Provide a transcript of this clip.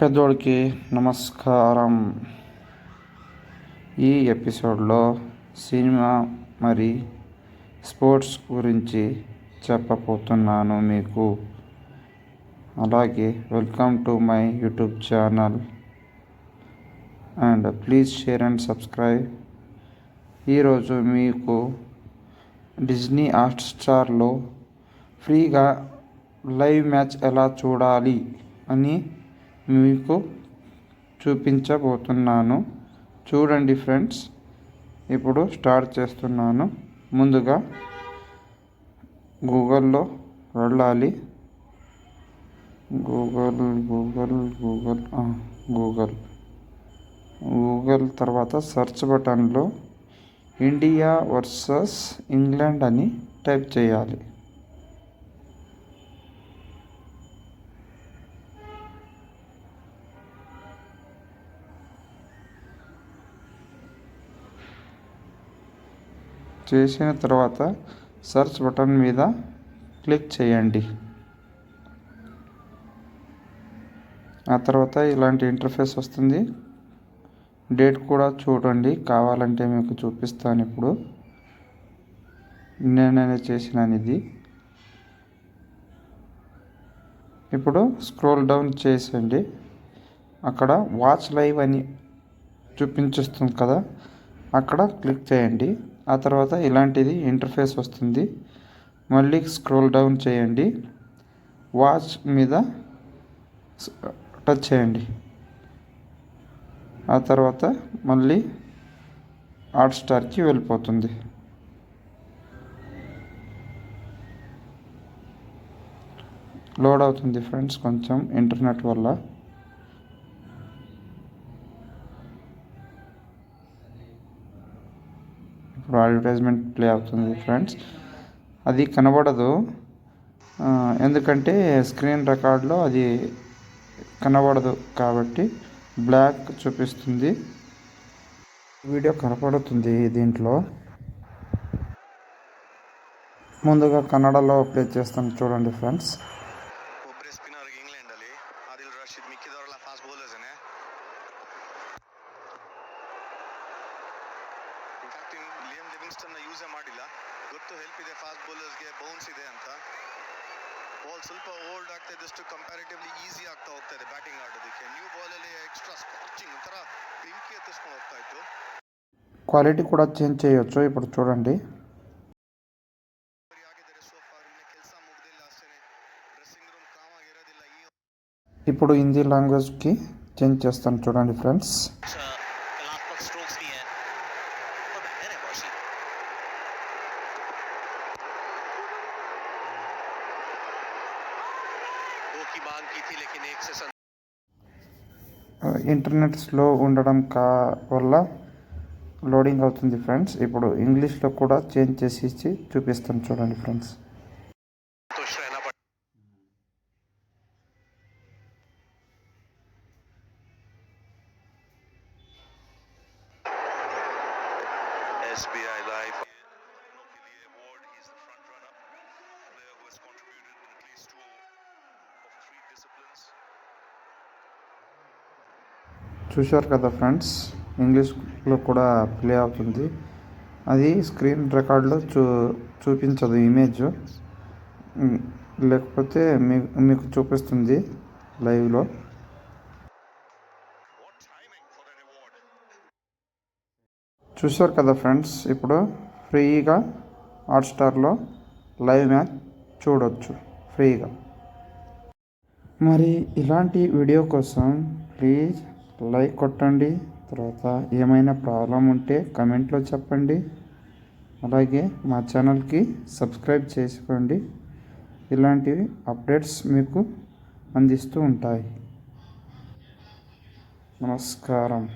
పెద్దోడికి నమస్కారం. ఈ ఎపిసోడ్లో సినిమా మరి స్పోర్ట్స్ గురించి చెప్పబోతున్నాను మీకు. అలాగే welcome to my YouTube channel. And please share and subscribe. ఈరోజు మీకు డిజ్నీ హాట్స్టార్లో ఫ్రీగా లైవ్ మ్యాచ్ ఎలా చూడాలి అని మీకు చూపించబోతున్నాను. చూడండి ఫ్రెండ్స్ ఇప్పుడు స్టార్ట్ చేస్తున్నాను. ముందుగా గూగుల్లో వెళ్ళాలి. Google Google Google Google. Google తర్వాత సెర్చ్ బటన్లో ఇండియా వర్సెస్ ఇంగ్లాండ్ అని టైప్ చేయాలి. చేసిన తర్వాత సర్చ్ బటన్ మీద క్లిక్ చేయండి. ఆ తర్వాత ఇలాంటి ఇంటర్ఫేస్ వస్తుంది. డేట్ కూడా చూడండి. కావాలంటే మీకు చూపిస్తాను ఇప్పుడు. నేననే చేసినాను ఇది. ఇప్పుడు స్క్రోల్ డౌన్ చేసేయండి. అక్కడ వాచ్ లైవ్ అని చూపించేస్తుంది కదా. అక్కడ క్లిక్ చేయండి. ఆ తర్వాత ఇలాంటిది ఇంటర్ఫేస్ వస్తుంది. మళ్ళీ స్క్రోల్ డౌన్ చేయండి. వాచ్ మీద టచ్ చేయండి. ఆ తర్వాత మళ్ళీ హాట్స్టార్కి వెళ్ళిపోతుంది. లోడ్ అవుతుంది ఫ్రెండ్స్ కొంచెం ఇంటర్నెట్ వల్ల. ఇప్పుడు అడ్వర్టైజ్మెంట్ ప్లే అవుతుంది ఫ్రెండ్స్ అది కనబడదు. ఎందుకంటే స్క్రీన్ రికార్డ్లో అది కనబడదు కాబట్టి బ్లాక్ చూపిస్తుంది. వీడియో కనపడుతుంది దీంట్లో. ముందుగా కన్నడలో ప్లే చేస్తాను చూడండి ఫ్రెండ్స్ ಇನ್ಫ್ಯಾಕ್ಟ್ ಲಿಯಮ್ ಲಿವಿಂಗ್ಸ್ಟನ್ ಯೂಸೇ ಮಾಡಿಲ್ಲ ಗೊತ್ತು ಹೆಲ್ಪ್ ಇದೆ ಫಾಸ್ಟ್ ಬೌಲರ್ಸ್ಗೆ ಬೌನ್ಸ್ ಇದೆ ಅಂತ ಬಾಲ್ ಸ್ವಲ್ಪ ಓಲ್ಡ್ ಆಗ್ತಾ ಇದ್ದಷ್ಟು ಕಂಪ್ಯಾರಿಟಿವ್ಲಿ ಈಸಿ ಆಗ್ತಾ ಹೋಗ್ತಾ ಇದೆ ಬ್ಯಾಟಿಂಗ್ ಆಡೋದಕ್ಕೆ ನ್ಯೂ ಬಾಲಲ್ಲಿ ಎಕ್ಸ್ಟ್ರಾ ಸ್ಕಾಚಿಂಗ್ ಒಂಥರ ಬೆಂಕಿ ಎತ್ತಿಸ್ಕೊಂಡು ಹೋಗ್ತಾ ಇತ್ತು క్వాలిటీ కూడా చేంజ్ చేయొచ్చు ఇప్పుడు చూడండి ಬರೀ ಆಗಿದ್ದಾರೆ ಸೋಫಾರ್ ಇನ್ನು ಕೆಲಸ ಮುಗ್ದಿಲ್ಲ ಅಷ್ಟೇ ಡ್ರೆಸ್ಸಿಂಗ್ ರೂಮ್ ಕಾಮ್ ಆಗಿರೋದಿಲ್ಲ ಈ ఇప్పుడు హిందీ లాంగ్వేజ్కి చేంజ్ చేస్తాను చూడండి ఫ్రెండ్స్ दो की मांग की थी लेकिन एक से ఇంటర్నెట్ స్లో ఉండడం కా వల్ల లోడింగ్ అవుతుంది ఫ్రెండ్స్ ఇప్పుడు ఇంగ్లీష్లో కూడా చేంజ్ చేసి చూపిస్తాను చూడండి ఫ్రెండ్స్ संतुष्ट रहना पड़ SBI Life చూశారు కదా ఫ్రెండ్స్? ఇంగ్లీష్లో కూడా ప్లే అవుతుంది. అది స్క్రీన్ రికార్డులో చూ చూపించదు ఇమేజ్. లేకపోతే మీ మీకు చూపిస్తుంది లైవ్లో. చూశారు కదా ఫ్రెండ్స్? ఇప్పుడు ఫ్రీగా హాట్స్టార్లో లైవ్ మ్యాచ్ చూడొచ్చు. ఫ్రీగా. మరి ఇలాంటి వీడియో కోసం ప్లీజ్ లైక్ కొట్టండి. తర్వాత ఏమైనా ప్రాబ్లం ఉంటే కమెంట్లో చెప్పండి. అలాగే మా ఛానల్కి సబ్స్క్రైబ్ చేసుకోండి. ఇలాంటివి అప్డేట్స్ మీకు అందిస్తూ ఉంటాయి. నమస్కారం.